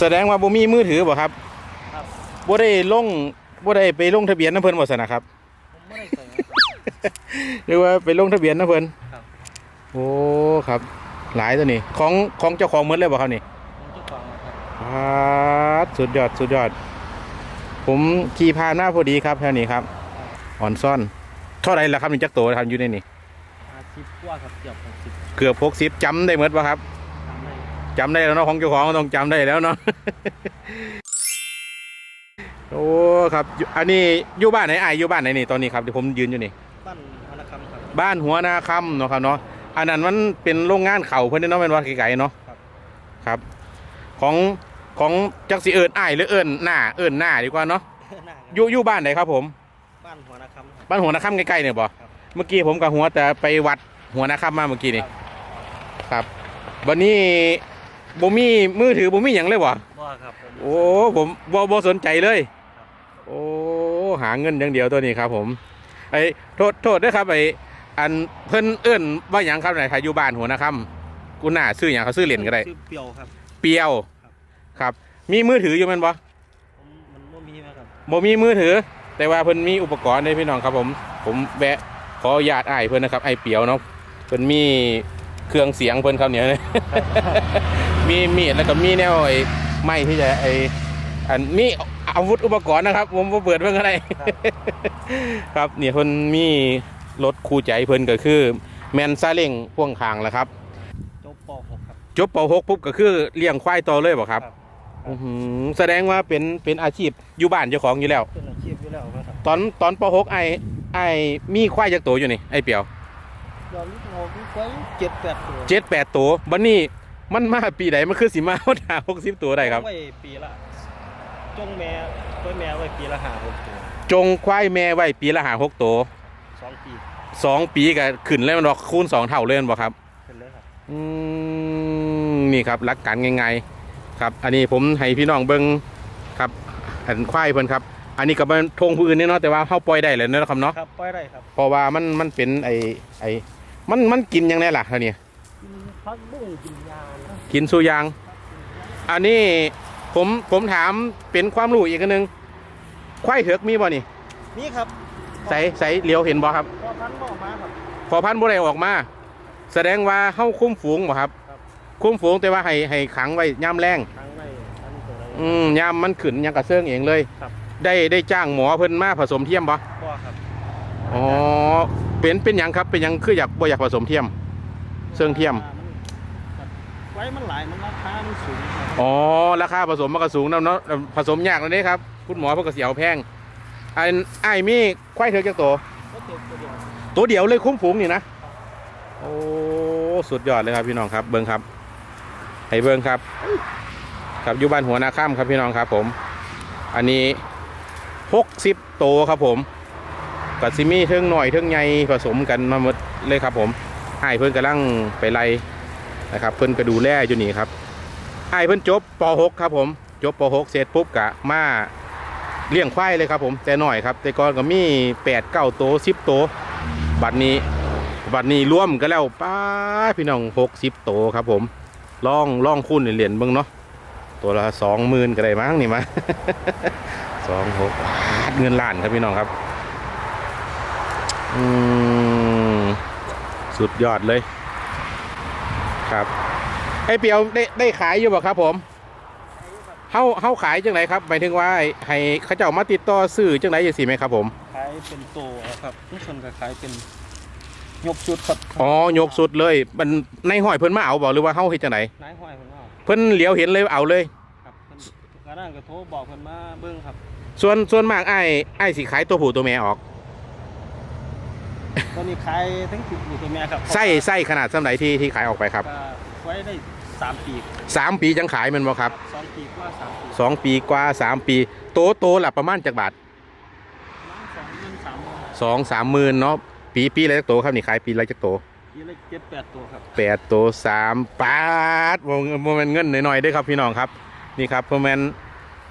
แสดงว่าบ่มีมือถือบ่ครับครับ บ่ได้ลงบ่ได้ไปลงทะเบียนน้ำเพิ่นบ่ซะนะครับผมไม่ได้ใส่ครับหรือว่าไปลงทะเบียนน้ำเพิ่นครับ โอ้ครับ หลายตัวนี่ของของเจ้าของหมดเลยบ่ครับนี่ผมเจ้าของนะครับอ่าสุดยอดสุดยอด ผมขี่ผ่านหน้าพอดีครับแถวนี้ครับอ่อนซ่อนเท่าไหรล่ะครับนี่จักโตครับอยู่ในนี่อาชีพกว่าครับเกือบหกสิบเกือบ60จำได้หมดบ่ครับทำได้ จำได้แล้วเนาะของเจ้าของต้องจำได้แล้วเนาะโอ้ครับอยู่อันนี้อยู่บ้านไหนอายอยู่บ้านไหนนี่ตอนนี้ครับที่ผมยืนอยู่นี่ปั้นวรรณคำครับบ้านหัวนาคำเนาะครับเนาะอันนั้นมันเป็นโรงงานเข่าเพื่อนเนาะเป็นวัดไกลๆเนาะครับครับ ของของจักสีเอิญอ้ายหรือเอิญหน้าเอิญหน้าดีกว่าเนาะหน้าครับอยู่อยู่บ้านไหนครับผม บ้านหัวนาคำครับบ้านหัวนาคำใกล้ๆเนี่ยบ่ครับเมื่อกี้ผมกับหัวแต่ไปวัดหัวนาคำมาเมื่อกี้นี่ครับครับวันนี้ บ่มีมือถือบ่มีหยังเลยบ่บ่ครับผมโอ้ผมบ่บ่สนใจเลยครับโอ้หาเงินอย่างเดียวตัวนี้ครับ ผม ไอ้โทษโทษด้วยครับไอ้อันเพิ่นเอิ้นว่าหยังครับไหนใครอยู่บ้านหัวนาคำกูน่าซื้อหยังเขาซื้อเหรียญก็ได้ ชื่อเปียวครับ เปียวครับครับ มีมือถืออยู่แมันบ่ ผมมันบ่มีนะครับบ่มีมือถือ แต่ว่าเพิ่นมีอุปกรณ์ให้พี่น้องครับผม ผมแวะขออนุญาตอ้ายเพิ่นนะครับไอ้เปียวเนาะเพิ่นมีเครื่องเสียงเพิ่นครับเนี่ย มีมีดแล้วก็มีแนวไอ้ไม้ที่จะไอ้อันมีอาวุธอุปกรณ์นะครับ ผมบ่เปิดเพิ่นก็ได้ครับเนี่ยเพิ่นมีรถคู่ใจเพิ่นก็คือ แมนซาเล้งพ่วงข้างแหละครับ จบป .6 ครับ จบป .6 ปุ๊บก็คือเลี้ยงควายต่อเลยบ่ครับครับ อื้อหือแสดงว่าเป็นเป็นอาชีพอยู่บ้านเจ้าของอยู่แล้ว เป็นอาชีพอยู่แล้วนะครับตอนตอนป .6 ไอ้ไอ้มีควายจักตัวอยู่นี่ไอ้เปียว ยอมลูกโง่ลูกไว้เจ็ดแปดตัวเจ็ดแปดตัวบัดนี้ มันมาปีไหนมันคือสิมาหาหกสิบตัวได้ครับ ไว้ปีละจงแม่ไว้แม่ไว้ปีละห้าหกตัวจงควายแม่ไว้ปีละหาหกตัวสองปีสองปีก็ขึ้นแล้วมันดอกคูณสองเท่าเลยแม่นบ่ครับ เป็นเลยครับอืมนี่ครับหลักการง่ายๆครับ อันนี้ผมให้พี่น้องเบิ้งครับอันควายเพิ่นครับ อันนี้ก็เป็นทงผู้อื่นเนี่ยเนาะแต่ว่าเฮาปล่อยได้เลยเนาะครับเนาะครับปล่อยได้ครับเพราะว่ามันมันเป็นไอไอมันมันกินยังไงล่ะเท่านี้กินพักบุ้งกินยานะ กินสุยาง อันนี้ผมผมถามเป็นความรู้อีกอันหนึงควายเถือกมีบ่นี่นี่ครับใส่ใส่เลียวเห็นบ่ครับ พอพันธุ์บอกมาครับ พอพันธุ์บ่ได้ออกมา แสดงว่าเฮาคุ้มฝูงบ่ครับ ครับ คุ้มฝูงแต่ว่าให้ให้ขังไว้ย่ามแรงทั้งในอันตัวใดอืมย่ามมันขึ้นยังกระเซิงเองเลยครับ ได้ได้จ้างหมอเพิ่นมาผสมเทียมบ่บ่ครับอ๋อเป็นเป็นหยังครับเป็นหยังคืออยากบ่อยากผสมเทียมเสื่องเทียมครับไว้มันหลายมันราคามันสูงครับอ๋อราคาผสมมันก็สูงนะเนาะผสมยากแล้วนี่ครับคุณหมอเพิ่นก็เสียเอาแพงอันไอ้ายมีควายเถือกจักตัวก็เต็มตัวเดียวตัวเดียวเลยคุ้มฝูงนี่นะโอ้สุดยอดเลยครับพี่น้องครับ เบิ้งครับให้เบิ้งครับครับอยู่บ้านหัวนาข้ามครับพี่น้องครับ ผม อันนี้หกสิบโตวครับผมกัซิมีเทิงหน่อยเทิงใหญ่ผสมกันมาหมดเลยครับผมไอ้ายเพิ่นกำลังไปไล่ นะครับ เพิ่นก็ดูแลอยู่นี่ครับไอ้เพิ่นจบป .6 ครับผมจบป .6 เสร็จปุ๊บกะมาเลี้ยงควายเลยครับผมแต่หน่อยครับ แต่ก่อนก็มีแปดเก้าโตสิบโตบัดนี้บัดนี้ร่วมกันแล้วป้าพี่น้องหกสิบโตครับผมล่องล่องคูณเหรียญเบิ้งเนาะตัวละสองหมื่นก็ได้มั้งนี่มาสองหกเงินล้านครับพี่น้องครับอืมสุดยอดเลย ครับไอ้เปียวได้ได้ขายอยู่บ่ครับ ผมเฮาเฮาขายจังไรครับหมายถึงว่าให้เขาเจ้ามาติดต่อซื้อจังไรอย่างสิไหมครับผมขายเป็นโตครับทุกคนก็ขายเป็นยกชุดครับอ๋อยกสุดเลยมันในห้อยเพิ่นมาเอาบอกหรือว่าเฮาเฮ็ดจังไดนายห้อยเพิ่นว่าเพิ่นเหลียวเห็นเลยเอาเลยครับเพิ่นกระด้างก็โทรบอกเพิ่นมาเบิ่งครับ ส่วนส่วนมากไอ้ไอ้ายสิขายตัวผู้ตัวแม่ออก ตอนนี้ขายทั้งผู้ตัวแม่ครับไส้ไส้ขนาดสำไหนที่ที่ขายออกไปครับก็ไว้ได้สามปีสามปีจังขายแมันบ่ครับสองปีกว่าสามปีสองปีกว่าสามปี โตโตละประมาณจักบาทประมาณสองหมื่นสามหมื่นสองสามหมื่นเนาะปีปีละจักโตครับนี่ขายปีละจักโตปีละเจ็ดแปดตัวครับแปดโตสามปาดโมโมเมนเงินหน่อยๆเด้วยครับพี่น้องครับ นี่ครับโมเมน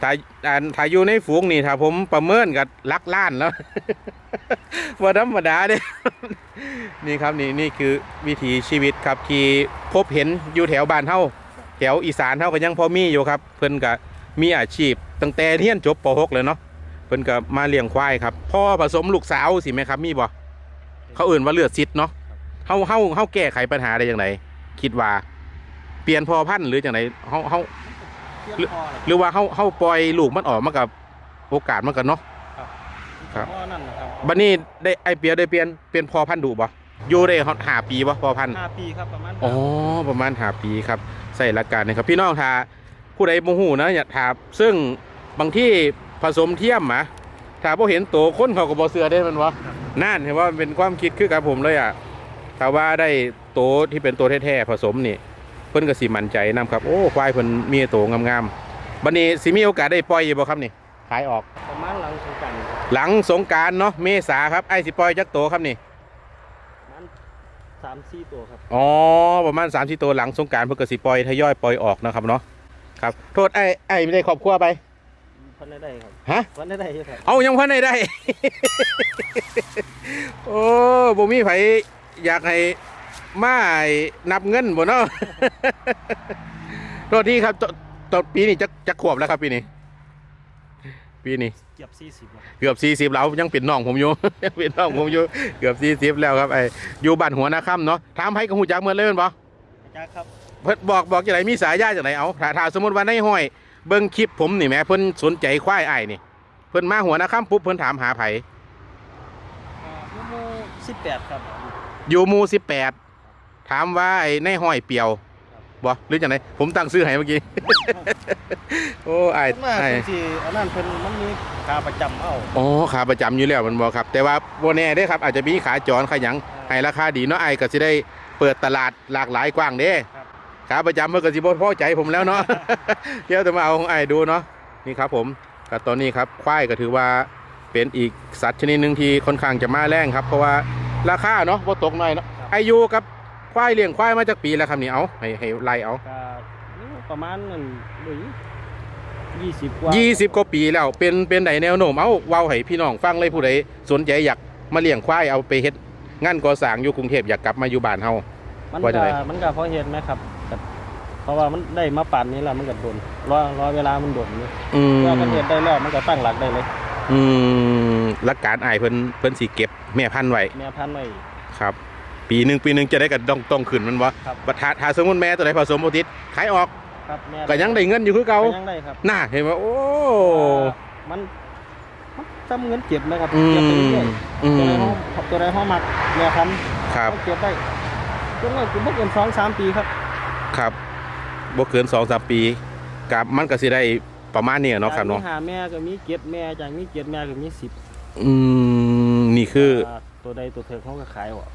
ถ้าอ่าถ้าอยู่ในฝูงนี่ถ้าผมประเมินกับลักล้านแล้วว่าธรรมดาเด้นี่ครับนี่นี่คือวิถีชีวิตครับที่พบเห็นอยู่แถวบ้านเฮาแถวอีสานเฮาก็ยังพอมีอยู่ครับ เพิ่นก็มีอาชีพ ตั้งแต่เรียนจบป .6 เลยเนาะเพิ่นก็มาเลี้ยงควายครับพ่อผสมลูกสาวสิแม่ครับ มีบ่เขาเอื่นว่าเลือดซิดเนาะเฮาเฮาเฮาแก้ไขปัญหาได้อย่างไรคิดว่า เปลี่ยนพอพันธุ์หรือจังไดเฮาเฮา เพี้ยนพอเลยหรือว่าเฮาเฮาปล่อยลูกมันออกมากับโอกาสมันก็เนาะ ครับพ่อนั่นนะครับบัดนี้ได้ไอเปียได้เปลี่ยนเป็นพอพันธุ์ดุบ่อยู่ได้ฮอดห้าปีบ่พอพันธุ์ ห้าปีครับประมาณอ๋อประมาณห้าปีครับใส่หลักการนะครับ พี่น้องถ้าผู้ใดโมหูนะอย่าถามซึ่งบางที่ผสมเทียมมาถ้าพอเห็นโตคนเขาก็บอเสือได้แมันวะนั่นเห็นว่ามันเป็นความคิดคือกับผมเลยอะถ้าว่าได้โตที่เป็นตัวแท้ๆผสมนี่ เพิ่นก็สิมั่นใจนํครับโอ้ควายเพิ่นมีโตงามๆบัดนี้สิมีโอกาสได้ปล่อยอยู่บ่ครับนี่ขายออกประมาณหลังสงกรานต์ครับหลังสงกรารเนาะเมษาครับไอ้สิปล่อยจักโตครับนี่ประมาณสามสี่ตัวครับอ๋อประมาณ3 4ตัวหลังสงกรารเพิ่นก็สิปล่อยทยอยปล่อยออกนะครับเนาะครับโทษไอ้ไอ้ไม่ได้ครอบครัวไปพันได้ได้ครับฮะพันได้ได้อยู่ครับเอายังพันได้ได้ โอ้บ่มีไผอยากให้ มานับเงินบ่เนาะโทษทีครับตตอนปีนี้จะจะขวบแล้วครับปีนี้ ปีนี้เกือบสี่สิบแล้วครับเกือบสี่สิบแล้วยังเป็นน้องผมอยู่ยังเป็นน้องผมอยู่เกือบสี่สิบแล้วครับไอ้อยู่บ้านหัวนาค่ำเนาะถามให้กับหูจักเมื่อเลยแม่นบ่อาจารย์ครับเพิ่นบอกบอกจังไดมีสายญาติจังไดเอาถ้าถ้าสมมุติว่าในห้อย เบิ่งคลิปผมนี่แหมเพิ่นสนใจควายอ้ายนี่เพิ่นมาหัวนาค่ำปุ๊บเพิ่นถามหาไผอ่าลูกโมสิบแปดครับอยู่หมู่สิบแปด ถามว่าไอ้ในห้อยเปียวบ่หรือจังไดผมตั้งชื่อให้เมื่อกี้ โอ้อ้ายส่วนมากอ้ายบางทีอันนั้นเพิ่นมันมีขาประจำเอาอ๋อขาประจำอยู่แล้วมันบ่ครับ แต่ว่าบ่แน่เด้ครับ อาจจะมีขาจรขาหยังให้ราคาดีเนาะไอ้ายก็สิได้เปิดตลาดหลากหลายกว้างเด้ครับขาประจำมันก็สิบ่พอใจผมแล้วเนาะเดี๋ยวจะมาเอาของไอ้ายดูเนาะนี่ครับผมก็ตอนนี้ครับควายก็ถือว่าเป็นอีกสัตว์ชนิดหนึ่งที่ค่อนข้างจะมาแรงครับ เพราะว่าราคาเนาะบ่ตกหน่อยเนาะอายุกับ ควายเลี้ยงควายมาจากปีแล้วครับนี่เอาให้ให้ไล่เอาก็ประมาณนั่นเลยยี่สิบกว่า20กว่าปีแล้ว เป็นเป็นไดแนวโน้มเอาเว้าให้พี่น้องฟังเลยผู้ใดสนใจอยากมาเลี้ยงควายเอาไปเฮ็ดงานก่อสร้างอยู่กรุงเทพอยากกลับมาอยู่บ้านเฮามันว่าจัก็งไดมันก็เพราะเห็นไหมครับก็เพราะว่ามันได้มาปั่นนี้แหละมันก็โดนรอรอเวลามันโดนอยู่อืมเมื่อมันเห็นได้แล้วมันก็ตั้งหลักได้เลย อืมหลักการอ้ายเพิ่นเพิ่นสิเก็บแม่พันธุ์ไว้แม่พันธุ์ไว้ครับ ปีหนึ่งปีหนึ่งจะได้กับต้องต้องขึ้นมันวะครับ บัดถ้าถ้าสมมติแม่ตัวไหนผสมโอทิศขายออกครับแม่ก็ยังได้เงินอยู่คือเก่าก็ยังได้ครับน่าเห็นไหมโอ้มันมันจำเงินเก็บนะครับอืเก็บไปมเรื่อยอืๆตัวไหนมห้องตัวไหนห้องมักแม่พันธุ์ครับก็เก็บได้จนว่าคุณบ่เกินสองสามปีครับ ครับบ่เกินสองสามปีกับมันก็สิได้ประมาณนี้เนาะครับเนาะ จกมีหาแม่ก็มีเก็บแม่จากมีเก็บแม่ก็มีสิบอืมนี่คือาตัวใดตัวเธอเขาก็ขายออก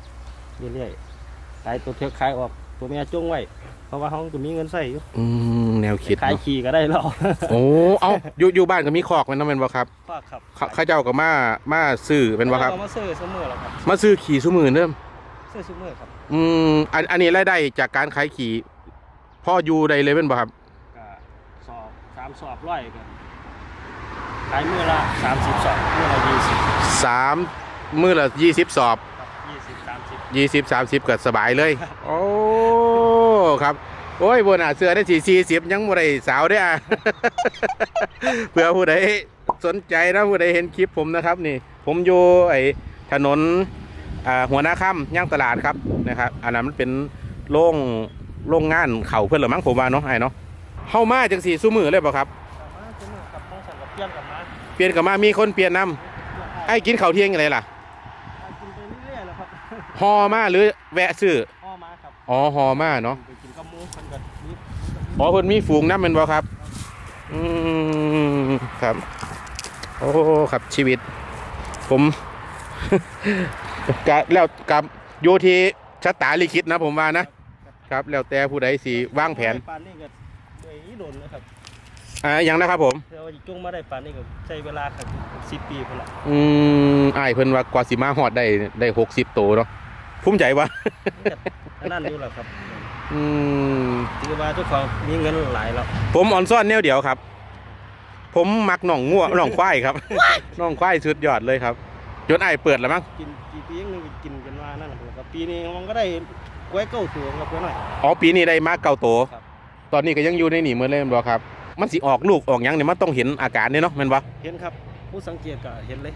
เรื่อยๆขายตัวเธอขายออกตัวแม่จงไว้เพราะว่าเขาก็มีเงินใส่อยู่อืมแนวคิดขายเนาะขี่ก็ได้แล้วโอ้เอาอยู่อยู่บ้านก็มีคอกแมันเนาะแม่นบ่ครับก็ครับเขาเขาเจ้าก็มามาซื้อเป็นบ่ครับเอามาซื้อเสมอแล้วครับมาซื้อขี่ซุมื้อเด้อซื้อเสมอครับอืมอันอันนี้รายได้จากการขายขี่พ่ออยู่ได้เลยเป็นบ่ครับ ก็สอบสามสอบร้อยกันขายมือละสามสิบสอบมือละยี่สิบสามมื้อละยี่สิบสอบครับยี่สิบสามสิบ ยี่สิบสามสิบก็สบายเลย โอ้ครับโอ้ยบนอะเสื้อได้สี่สี่สิบยังบ่ได้สาวได้ออะเผื่อผู้ใดสนใจนะผู้ใดเห็นคลิปผมนะครับนี่ ผมอยู่ไอ้ถนนอ่าหัวหน้าค่ำย่างตลาดครับนะครับอันนั้นมันเป็นโรงโรงงานเข่าเพื่อนเหรือมั้งผมว่าเนาะไอ้เนาะเข้ามาจังสี่สู้มือเลยเปล่าครับกลับมาเสมอกับต้องสั่งกับเพื่อนกลับมาเปลี่ยนกลับมามีคนเปลี่ยนนำเพื่อนไอ้กินข้าวเที่ยงยังไงล่ะ กินไปเรื่อยๆแล้วครับ ฮอมาหรือแวะซื้อพ่อมาครับอ๋อฮอมาเนาะไปกินกับหมูมันก็มีอ๋อเพิ่นมีฝูงน้ำแมันบ่ครับ อืมครับ โอ้ครับชีวิต ผม กะแล้วกับอยู่ที่ชะตาลิขิตนะผมว่านะครับ แล้วแต่ผู้ใดสิวางแผนปานนี่ก็โดยโดนนะครับอ่าอย่างนะครับผมเดี๋ยวจุงมาได้ปานนี่ก็ใช้เวลาครับสิบปีพุ่นละอืมอ้ายเพิ่นว่ากว่าสิมาฮอดได้ได้หกสิบโตเนาะ ภูมิใจวะมันก็อันนั่นอยู่แหละครับอืมถือว่าทุกคนมีเงินหลายแล้วผมออนซ่อนแนวเดียวครับ ผมมักหน่องง่วหน่องควายครับหน่องควายสุดยอดเลยครับจนไอ้ายเปิดแล้วมั้งกินกี่ปีนึงก็กินกันว่านั่นแหละครับปีนี้มันก็ได้กล้วยเก้าตัวครับเพื่อนหน่อยอ๋อปีนี้ได้มาเก่าโต ครับอตอนนี้ก็ยังอยู่ในนี่เหมือนเลยแม่นบ่ครับ มันสิออกลูกออกหยังเนี่ยมันต้องเห็นอาการเนี่ยเนาะแม่นบ่เห็นครับ ผู้สังเกตก็เห็นเลย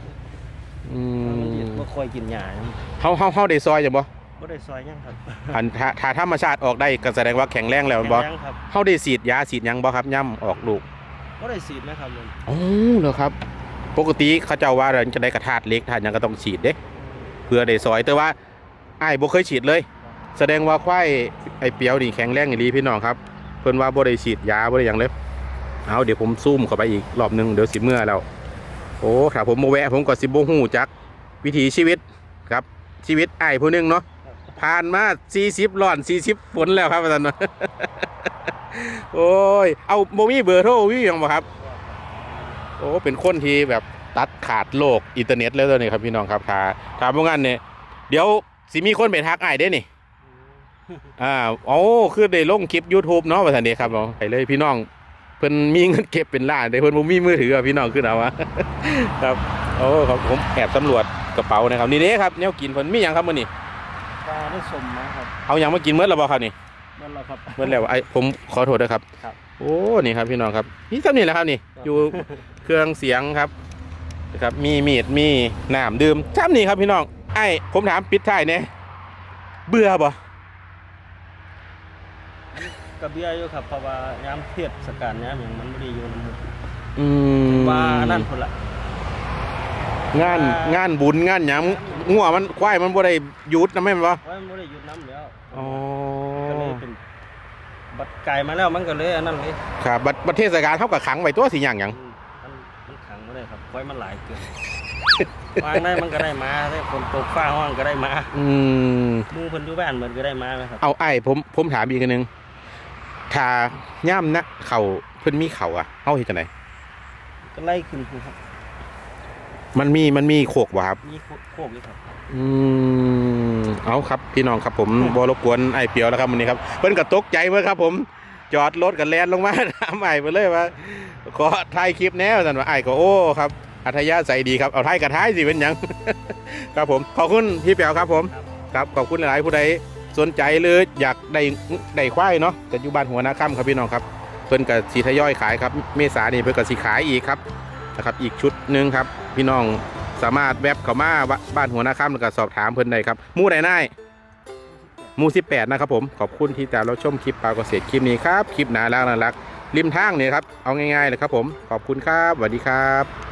อืมันมบ่ค่อยกินหญ้าเฮาเฮาเฮาได้ซอยจังบ่บ่ได้ซอยหยังครับอันถ้าถ้าธรรมชาติออกได้ก็แสดงว่าแข็งแรงแล้วแม่นบ่แข็งครับเฮาได้ฉีดยาฉีดหยังบ่ครับย่ำออกลูกบ่ได้สีดนะครับผมอ๋อเหรอครับ ปกติเขาเจ้าว่าเราจะได้กระทาดเล็กทานหยังก็ต้องฉีดเด้เพื่อได้ซอยแต่ว่าอ้ายบ่เคยฉีดเลย แสดงว่าควายไอ้เปียวนี่แข็งแรงอีหลีพี่น้องครับ เพิ่นว่าบ่ได้ฉีดยาบ่ได้หยังเลยเอาเดี๋ยวผมซูมเข้าไปอีกรอบหนึงเดี๋ยวสิเมื่อแล้ว โอ้ถ้าผมบ่แวะผมก็สิบ่ฮู้จัก วิถีชีวิตครับ ชีวิตอ้ายผู้หนึงเนาะผ่านมา40ร้อน40ฝนแล้วครับอาจารย์โอ้ย เอาบ่มีเบอร์โทรวิหยังบ่ครับ โอ้เป็นคนที่แบบตัดขาดโลกอินเทอร์เน็ตแล้วตอนนี้ครับพี่น้องครับถ้าถ้าบ่งั้นเนี่ยเดี๋ยวสิมีคนไปทักอ้ายเด้นี่อ่าโอ้คือได้ลงคลิป YouTube เนาะว่าซั่นเด้ครับเนาะไปเลยพี่น้อง เพิ่นมีเงินเก็บเป็นล้านแต่เพิ่นบ่มีมือถืออะพี่น้องคือเอาวะครับโอ้ครับผมแอบสำรวจกระเป๋านะครับนี่เด้ครับแนวกินเพิ่นมีหยังครับมื้อนี้ปลาได้สมมาครับเอาหยังมากินมื้อแล้วบ่ครับนี่นั่นแหละครับเมื่อแล้วไอ้ผมขอโทษด้วยครับ ครับ โอ้นี่ครับพี่น้องครับนี่ซ้ำนี่แหละครับนี่ อยู่เครื่องเสียงครับนะครับมีมีดมีน้ำดื่มซ้ำนี่ครับพี่น้องไอ้ผมถามปิดท้ายเนี่ยเบื่อบ่ กระเบียอยู่ครับเพราะว่ายามเทศกาลยามหยังมันบ่ได้อยู่นำหมู่อืมว่านั่นพุ่นล่ะ งานงานบุญงานหยังงัวมันควายมันบ่ได้หยุดนะแม่นบ่ว่ามันบ่ได้อยู่น้ำแล้วอ๋อก็เลยเป็นบัดไก่มาแล้วมันก็เลยอันนั้นเลยครับบัดบัดเทศกาลเท่ากับขังไว้ตัวสิหยังหยังมันมันขังไม่ได้ครับไว้มันหลายเกินวางได้มันก็ได้มาได้คนตกฟ้าห้องก็ได้มาอืม หมูเพิ่นอยู่บ้านเหมือนก็ได้มาไหมครับเอาไอ้ผมผมถามอีกอันหนึง ถ้าย่ำนะเขาเพิ่นมีเขาอะเฮาเฮ็ดจังไดก็ไล่ขึ้นภูครับ มันมีมันมีโขกวะครับ มีโคกอยู่ครับ อืมเอาครับพี่น้องครับผมบรบกวนไอ้เปียวแล้วครับวันนี้ครับ เพิ่นก็ตกใจเมื่อครับ ผม จอดรถกันแลนลงมาถามไอ้ไปเลยว่าขอถ่ายคลิปแน่สันว่าไอ้ก็โอ้ครับอัธยาศัยดีครับ เอาถ่ายกับถ่ายสิเป็นหยัง ครับผม ขอบคุณพี่เปียวครับผม ครับ ขอบคุณหลายๆผู้ใด สนใจหรืออยากได้ได้ควายเนาะจะอยู่บ้านหัวนาค่ำครับพี่น้องครับเพิ่นกับสีทยอยขายครับเมษานี่เพิ่นกับสีขายอีกครับนะครับ อีกชุดหนึ่งครับ พี่น้องสามารถแวบเข้ามาบ้านหัวน้าค่ำแล้วก็สอบถามเพิ่นได้ครับมู่ใดนายมู่18นะครับผมขอบคุณที่ติดตามเราชมคลิปปลาเกษตรคลิปนี้ครับคลิปหนารักน่ารักริมทางเนี่ยครับเอาง่ายๆเลยครับผมขอบคุณครับสวัสดีครับ